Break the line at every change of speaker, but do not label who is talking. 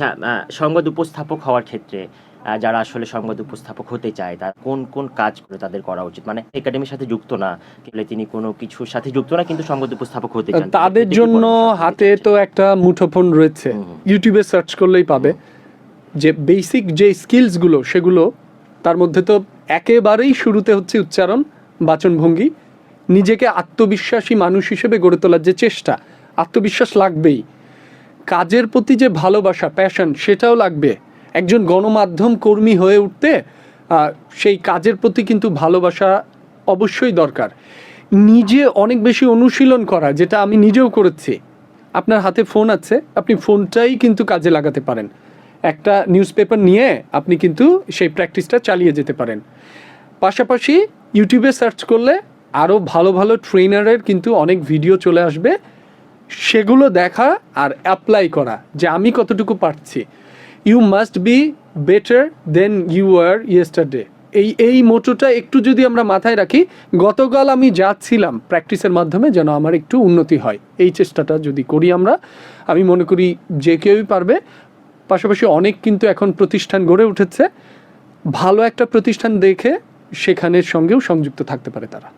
আচ্ছা সংবাদ উপস্থাপক হওয়ার ক্ষেত্রে যারা আসলে সংবাদ উপস্থাপক হতে চায় তার কোন কোন কাজগুলো তাদের করা উচিত? মানে একাডেমির সাথে যুক্ত না কিংবা তিনি কোনো কিছুর সাথে যুক্ত না কিন্তু সংবাদ উপস্থাপক হতে চান।
তাদের জন্য হাতে তো একটা মুঠোফোন রয়েছে। ইউটিউবে সার্চ করলেই পাবে। যে বেসিক যে স্কিলসগুলো সেগুলো তার মধ্যে তো একেবারেই শুরুতে হচ্ছে উচ্চারণ বাচনভঙ্গি। নিজেকে আত্মবিশ্বাসী মানুষ হিসেবে গড়ে তোলার যে চেষ্টা আত্মবিশ্বাস লাগবেই। কাজের প্রতি যে ভালোবাসা প্যাশন সেটাও লাগবে। একজন গণমাধ্যম কর্মী হয়ে উঠতে সেই কাজের প্রতি কিন্তু ভালোবাসা অবশ্যই দরকার। নিজে অনেক বেশি অনুশীলন করা, যেটা আমি নিজেও করেছি। আপনার হাতে ফোন আছে, আপনি ফোনটাই কিন্তু কাজে লাগাতে পারেন। একটা নিউজ পেপার নিয়ে আপনি কিন্তু সেই প্র্যাকটিসটা চালিয়ে যেতে পারেন। পাশাপাশি ইউটিউবে সার্চ করলে আরও ভালো ভালো ট্রেনারের কিন্তু অনেক ভিডিও চলে আসবে। সেগুলো দেখা আর অ্যাপ্লাই করা যে আমি কতটুকু পারছি। You must be better than you are yesterday এই এই মোটোটা একটু যদি আমরা মাথায় রাখি, গতকাল আমি যাচ্ছিলাম প্র্যাকটিসের মাধ্যমে যেন আমার একটু উন্নতি হয়। এই চেষ্টাটা যদি করি আমরা, আমি মনে করি যে কেউই পারবে। পাশাপাশি অনেক কিন্তু এখন প্রতিষ্ঠান গড়ে উঠেছে। ভালো একটা প্রতিষ্ঠান দেখে সেখানের সঙ্গেও সংযুক্ত থাকতে পারে তারা।